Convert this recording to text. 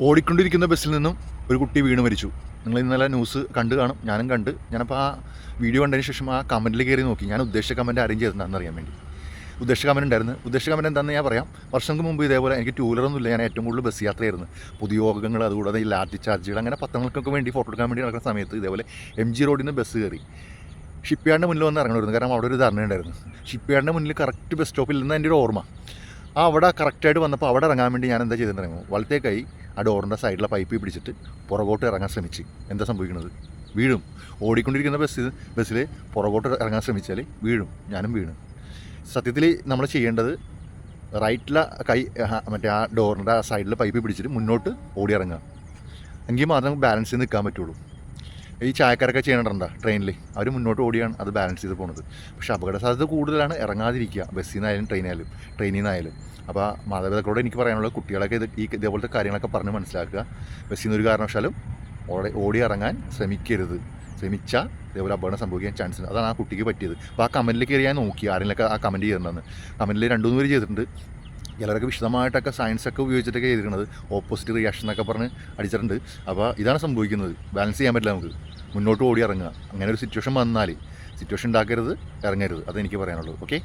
ഓടിക്കൊണ്ടിരിക്കുന്ന ബസ്സിൽ നിന്നും ഒരു കുട്ടി വീണ് മരിച്ചു. നിങ്ങൾ ഇന്നലെ ന്യൂസ് കണ്ടു കാണും. ഞാനും കണ്ട്. ഞാനപ്പോൾ ആ വീഡിയോ കണ്ടതിന് ശേഷം ആ കമന്റിൽ കയറി നോക്കി. ഞാൻ ഉദ്ദേശിച്ച കമന്റ് അറേഞ്ച് ചെയ്തിട്ടുണ്ടെന്ന് അറിയാൻ വേണ്ടി. ഉദ്ദേശിച്ച കമന്റ് ഉണ്ടായിരുന്നു. ഉദ്ദേശിച്ച കമന്റ് എന്താണെന്ന് ഞാൻ പറയാം. വർഷങ്ങൾക്ക് മുമ്പ് ഇതേപോലെ എനിക്ക് ടൂ ഇല്ല. ഞാൻ ഏറ്റവും കൂടുതൽ ബസ് യാത്രയായിരുന്നു. പുതിയ യോഗങ്ങൾ അതുകൂടാതെ ഈ ലാറ്റി ചാർജുകൾ അങ്ങനെ പത്രങ്ങൾക്കൊക്കെ വേണ്ടി ഫോട്ടോ എടുക്കാൻ വേണ്ടി നടക്കുന്ന സമയത്ത് ഇതേപോലെ എം ജി റോഡിൽ നിന്ന് ബസ് കയറി. ഷിപ്പ്യാർഡിന്റെ മുന്നിൽ വന്ന് ഇറങ്ങണമായിരുന്നു. കാരണം അവിടെ ഒരു ധർണ ഉണ്ടായിരുന്നു ഷിപ്പ്യാർഡിന്റെ മുന്നിൽ കറക്റ്റ് ബസ് സ്റ്റോപ്പിൽ നിന്ന് എന്റെ ഒരു ഓർമ്മ. ആ അവിടെ കറക്റ്റായിട്ട് വന്നപ്പോൾ അവിടെ ഇറങ്ങാൻ വേണ്ടി ഞാൻ എന്താ ചെയ്തിട്ടുണ്ടെങ്കിൽ വലത്തേക്കായി ആ ഡോറിന്റെ സൈഡിലെ പൈപ്പ് പിടിച്ചിട്ട് പുറകോട്ട് ഇറങ്ങാൻ ശ്രമിച്ച്. എന്താ സംഭവിക്കുന്നത് വീഴും. ഓടിക്കൊണ്ടിരിക്കുന്ന ബസ് ബസ്സിൽ പുറകോട്ട് ഇറങ്ങാൻ ശ്രമിച്ചാൽ വീഴും. ഞാനും വീണു. സത്യത്തിൽ നമ്മൾ ചെയ്യേണ്ടത് റൈറ്റിലെ കൈ മറ്റേ ആ ഡോറിന്റെ ആ സൈഡിലെ പൈപ്പ് പിടിച്ചിട്ട് മുന്നോട്ട് ഓടി ഇറങ്ങുക. എങ്കിൽ മാത്രം ബാലൻസ് നിൽക്കാൻ പറ്റുള്ളൂ. ഈ ചായക്കാരൊക്കെ ചെയ്യണുണ്ട് ട്രെയിനിൽ അവർ മുന്നോട്ട് ഓടിയാണ് അത് ബാലൻസ് ചെയ്ത് പോകുന്നത് പക്ഷേ അപകട സാധ്യത കൂടുതലാണ് ഇറങ്ങാതിരിക്കുക. ബസ്സിൽ നിന്നായാലും ട്രെയിനായാലും ട്രെയിനിൽ നിന്നായാലും. അപ്പോൾ മാതാപിതാക്കളോട് എനിക്ക് പറയാനുള്ളത് കുട്ടികളൊക്കെ ഇത് ഈ ഇതേപോലത്തെ കാര്യങ്ങളൊക്കെ പറഞ്ഞ് മനസ്സിലാക്കുക. ബസ്സിൽ നിന്ന് ഒരു കാരണവശാലും ഓടി ഓടി ഇറങ്ങാൻ ശ്രമിക്കരുത്. ശ്രമിച്ചാൽ ഇതേപോലെ അപകടം സംഭവിക്കാൻ ചാൻസ് ഉണ്ട്. അതാണ് ആ കുട്ടിക്ക് പറ്റിയത്. അപ്പോൾ ആ കമന്റിൽ കയറി ഞാൻ നോക്കി ആരെങ്കിലൊക്കെ ആ കമന്റ് ചെയ്തിട്ടുണ്ടെന്ന് കമന്റിൽ രണ്ടു മൂന്ന് പേര് ചെയ്തിട്ടുണ്ട്. ചിലരൊക്കെ വിശദമായിട്ടൊക്കെ സയൻസൊക്കെ ഉപയോഗിച്ചിട്ടൊക്കെ ചെയ്തിരിക്കുന്നത് ഓപ്പോസിറ്റ് റിയാക്ഷൻ എന്നൊക്കെ പറഞ്ഞ് അടിച്ചിട്ടുണ്ട്. അപ്പോൾ ഇതാണ് സംഭവിക്കുന്നത്. ബാലൻസ് ചെയ്യാൻ പറ്റില്ല നമുക്ക്. മുന്നോട്ട് ഓടി ഇറങ്ങുക. അങ്ങനെ ഒരു സിറ്റുവേഷൻ വന്നാൽ സിറ്റുവേഷൻ ഉണ്ടാക്കരുത് ഇറങ്ങരുത്. അതെനിക്ക് പറയാനുള്ളൂ ഓക്കെ